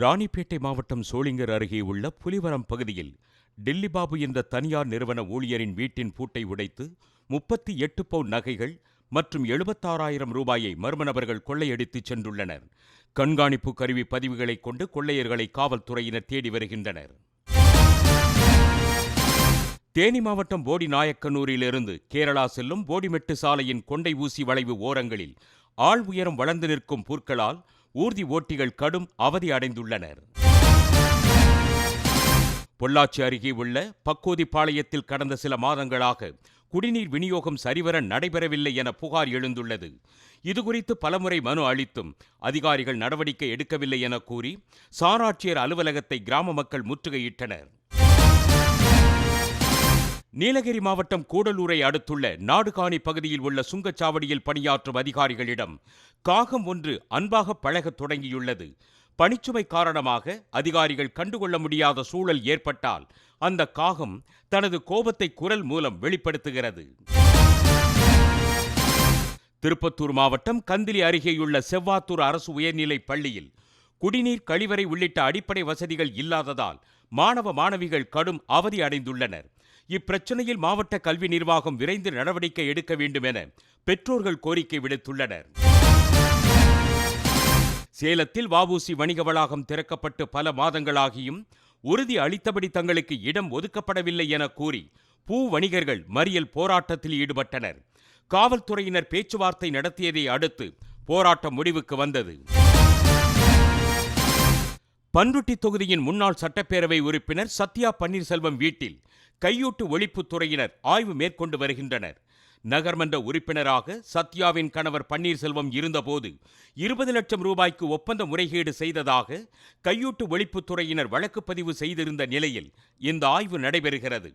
ராணிப்பேட்டை மாவட்டம் சோளிங்கர் அருகே உள்ள புலிவரம் பகுதியில் டில்லி பாபு என்ற தனியார் நிறுவன ஊழியரின் வீட்டின் பூட்டை உடைத்து முப்பத்தி எட்டு பவுன் நகைகள் மற்றும் எழுபத்தாறாயிரம் ரூபாயை மர்ம நபர்கள் கொள்ளையடித்துச் சென்றுள்ளனர். கண்காணிப்பு கருவி பதிவுகளைக் கொண்டு கொள்ளையர்களை காவல்துறையினர் தேடி வருகின்றனர். தேனி மாவட்டம் போடி நாயக்கனூரிலிருந்து கேரளா செல்லும் போடிமெட்டு சாலையின் கொண்டை ஊசி வளைவு ஓரங்களில் ஆள் உயரம் வளர்ந்து நிற்கும் புற்களால் ஊர்தி ஓட்டிகள் கடும் அவதி அடைந்துள்ளனர். பொள்ளாச்சி அருகே உள்ள பக்கோதிப்பாளையத்தில் கடந்த சில மாதங்களாக குடிநீர் விநியோகம் சரிவர நடைபெறவில்லை என புகார் எழுந்துள்ளது. இதுகுறித்து பலமுறை மனு அளித்தும் அதிகாரிகள் நடவடிக்கை எடுக்கவில்லை என கூறி சாராட்சியர் அலுவலகத்தை கிராம மக்கள் முற்றுகையிட்டனர். நீலகிரி மாவட்டம் கூடலூரை அடுத்துள்ள நாடுகாணி பகுதியில் உள்ள சுங்கச்சாவடியில் பணியாற்றும் அதிகாரிகளிடம் காகம் ஒன்று அன்பாக பழகத் தொடங்கியுள்ளது. பணிச்சுமை காரணமாக அதிகாரிகள் கண்டுகொள்ள முடியாத சூழல் ஏற்பட்டால் அந்த காகம் தனது கோபத்தை குரல் மூலம் வெளிப்படுத்துகிறது. திருப்பத்தூர் மாவட்டம் கந்திலி அருகேயுள்ள செவ்வாத்தூர் அரசு உயர்நிலைப் பள்ளியில் குடிநீர் கழிவறை உள்ளிட்ட அடிப்படை வசதிகள் இல்லாததால் மாணவ மாணவிகள் கடும் அவதி அடைந்துள்ளனர். இப்பிரச்சனையில் மாவட்ட கல்வி நிர்வாகம் விரைந்து நடவடிக்கை எடுக்க வேண்டும் என பெற்றோர்கள் கோரிக்கை விடுத்துள்ளனர். சேலத்தில் வஉசி வணிக வளாகம் திறக்கப்பட்டு பல மாதங்களாகியும் உறுதி அளித்தபடி தங்களுக்கு இடம் ஒதுக்கப்படவில்லை என கூறி பூ வணிகர்கள் மறியல் போராட்டத்தில் ஈடுபட்டனர். காவல்துறையினர் பேச்சுவார்த்தை நடத்தியதை அடுத்து போராட்டம் முடிவுக்கு வந்தது. பன்ருட்டி தொகுதியின் முன்னாள் சட்டப்பேரவை உறுப்பினர் சத்யா பன்னீர்செல்வம் வீட்டில் கையூட்டு ஒழிப்புத் துறையினர் ஆய்வு மேற்கொண்டு வருகின்றனர். நகர்மன்ற உறுப்பினராக சத்யாவின் கணவர் பன்னீர்செல்வம் இருந்தபோது இருபது லட்சம் ரூபாய்க்கு ஒப்பந்த முறைகேடு செய்ததாக கையூட்டு ஒழிப்புத் துறையினர் வழக்கு பதிவு செய்திருந்த நிலையில் இந்த ஆய்வு நடைபெறுகிறது.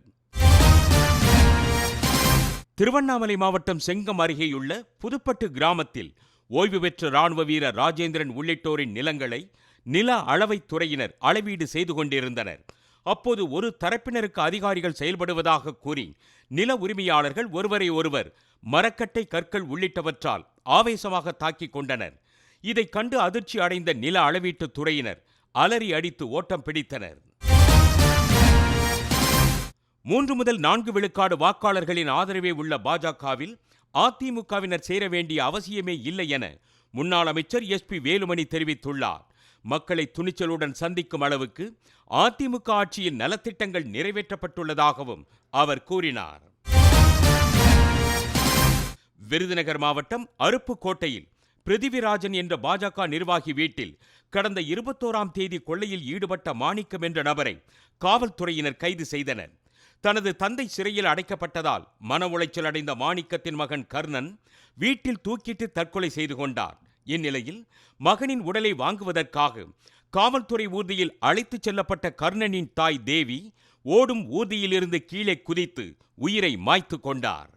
திருவண்ணாமலை மாவட்டம் செங்கம் அருகேயுள்ள புதுப்பட்டு கிராமத்தில் ஓய்வு பெற்ற ராணுவ வீரர் ராஜேந்திரன் உள்ளிட்டோரின் நிலங்களை நில அளவைத் துறையினர் அளவீடு செய்து கொண்டிருந்தனர். அப்போது ஒரு தரப்பினருக்கு அதிகாரிகள் செயல்படுவதாக கூறி நில உரிமையாளர்கள் ஒருவரை ஒருவர் மரக்கட்டை கற்கள் உள்ளிட்டவற்றால் ஆவேசமாக தாக்கிக் கொண்டனர். இதைக் கண்டு அதிர்ச்சி அடைந்த நில அளவீட்டுத் துறையினர் அலறி அடித்து ஓட்டம் பிடித்தனர். மூன்று முதல் நான்கு விழுக்காடு வாக்காளர்களின் ஆதரவே உள்ள பாஜகவில் அதிமுகவினர் சேர வேண்டிய அவசியமே இல்லை என முன்னாள் அமைச்சர் எஸ் பி வேலுமணி தெரிவித்துள்ளார். மக்களை துணிச்சலுடன் சந்திக்கும் அளவுக்கு அதிமுக ஆட்சியின் நலத்திட்டங்கள் நிறைவேற்றப்பட்டுள்ளதாகவும் அவர் கூறினார். விருதுநகர் மாவட்டம் அருப்புக்கோட்டையில் பிருத்திவிராஜன் என்ற பாஜக நிர்வாகி வீட்டில் கடந்த இருபத்தோராம் தேதி கொள்ளையில் ஈடுபட்ட மாணிக்கம் என்ற நபரை காவல்துறையினர் கைது செய்தனர். தனது தந்தை சிறையில் அடைக்கப்பட்டதால் மன உளைச்சல் அடைந்த மாணிக்கத்தின் மகன் கர்ணன் வீட்டில் தூக்கிட்டு தற்கொலை செய்து கொண்டார். இந்நிலையில் மகனின் உடலை வாங்குவதற்காக காவல்துறை ஊர்தியில் அழைத்துச் செல்லப்பட்ட கர்ணனின் தாய் தேவி ஓடும் ஊர்தியிலிருந்து கீழே குதித்து உயிரை மாய்த்து கொண்டார்.